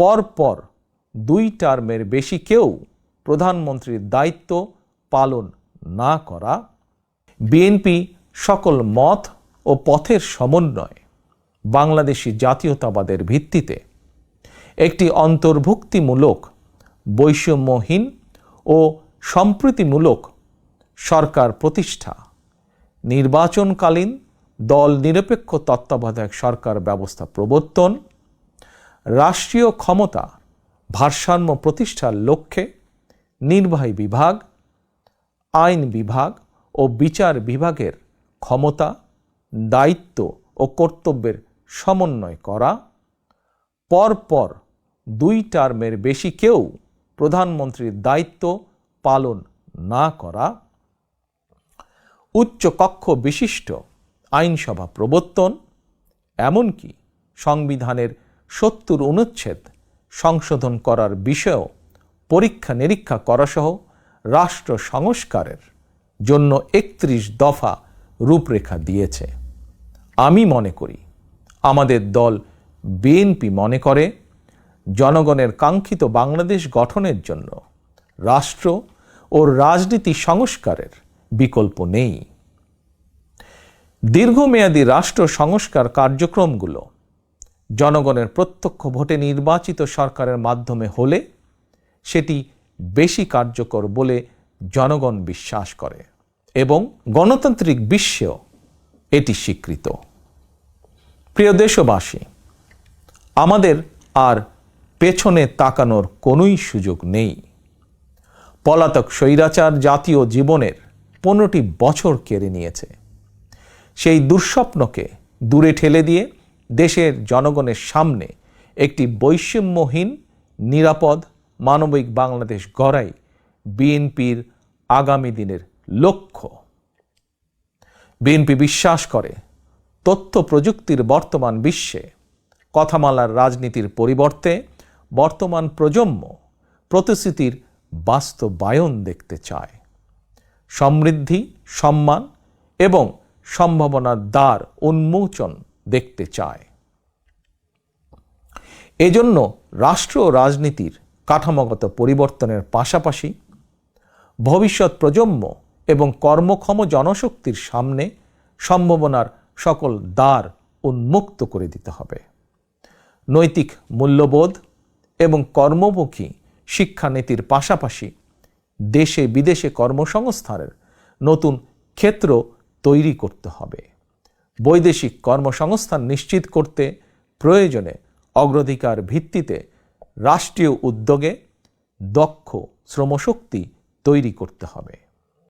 পরপর দুই টার্মের বেশি কেউ প্রধানমন্ত্রীর দায়িত্ব পালন না করা বিএনপি সকল মত ও পথের সমন্বয় বাংলাদেশি জাতীয়তাবাদের ভিত্তিতে একটি অন্তর্ভুক্তিমূলক, বৈষম্যহীন ও সম্প্রীতিমূলক সরকার প্রতিষ্ঠা, নির্বাচনকালীন দল নিরপেক্ষ তত্ত্বাবধায়ক সরকার ব্যবস্থা প্রবর্তন রাষ্ট্রীয় ক্ষমতা ভারসাম্য প্রতিষ্ঠার লক্ষ্যে নির্বাহী বিভাগ, আইন বিভাগ ও বিচার বিভাগের ক্ষমতা, দায়িত্ব ও কর্তব্যের সমন্বয় করা। পরপর দুই টার্মের বেশি কেউ প্রধানমন্ত্রীর দায়িত্ব পালন না করা। উচ্চ কক্ষ বিশিষ্ট আইনসভা প্রবর্তন, এমনকি সংবিধানের সত্তর অনুচ্ছেদ সংশোধন করার বিষয়েও পরীক্ষা নিরীক্ষা করাসহ রাষ্ট্র সংস্কারের জন্য একত্রিশ দফা রূপরেখা দিয়েছে। আমি মনে করি, আমাদের দল বিএনপি মনে করে, জনগণের কাঙ্ক্ষিত বাংলাদেশ গঠনের জন্য রাষ্ট্র ও রাজনীতি সংস্কারের বিকল্প নেই। দীর্ঘমেয়াদী রাষ্ট্র সংস্কার কার্যক্রমগুলো জনগণের প্রত্যক্ষ ভোটে নির্বাচিত সরকারের মাধ্যমে হলে সেটি বেশি কার্যকর বলে জনগণ বিশ্বাস করে এবং গণতান্ত্রিক বিশ্বেও এটি স্বীকৃত। প্রিয় দেশবাসী, আমাদের আর পেছনে তাকানোর কোনোই সুযোগ নেই। পলাতক স্বৈরাচার জাতীয় জীবনের পনেরোটি বছর কেড়ে নিয়েছে। সেই দুঃস্বপ্নকে দূরে ঠেলে দিয়ে দেশের জনগণের সামনে একটি বৈষম্যহীন, নিরাপদ, মানবিক বাংলাদেশ গড়াই বিএনপির আগামী দিনের লক্ষ্য। বিএনপি বিশ্বাস করে, তথ্য প্রযুক্তির বর্তমান বিশ্বে, কথামালার রাজনীতির পরিবর্তে বর্তমান প্রজন্ম প্রতিশ্রুতির বাস্তবায়ন দেখতে চায়। সমৃদ্ধি, সম্মান এবং সম্ভাবনার দ্বার উন্মোচন দেখতে চায়। এজন্য রাষ্ট্র ও রাজনীতির কাঠামোগত পরিবর্তনের পাশাপাশি ভবিষ্যৎ প্রজন্ম এবং কর্মক্ষম জনশক্তির সামনে সম্ভাবনার সকল দ্বার উন্মুক্ত করে দিতে হবে। নৈতিক মূল্যবোধ এবং কর্মমুখী শিক্ষানীতির পাশাপাশি দেশে বিদেশে কর্মসংস্থানের নতুন ক্ষেত্র তৈরি করতে হবে। বৈদেশিক কর্মসংস্থান নিশ্চিত করতে প্রয়োজনে অগ্রাধিকার ভিত্তিতে রাষ্ট্রীয় উদ্যোগে দক্ষ শ্রমশক্তি তৈরি করতে হবে।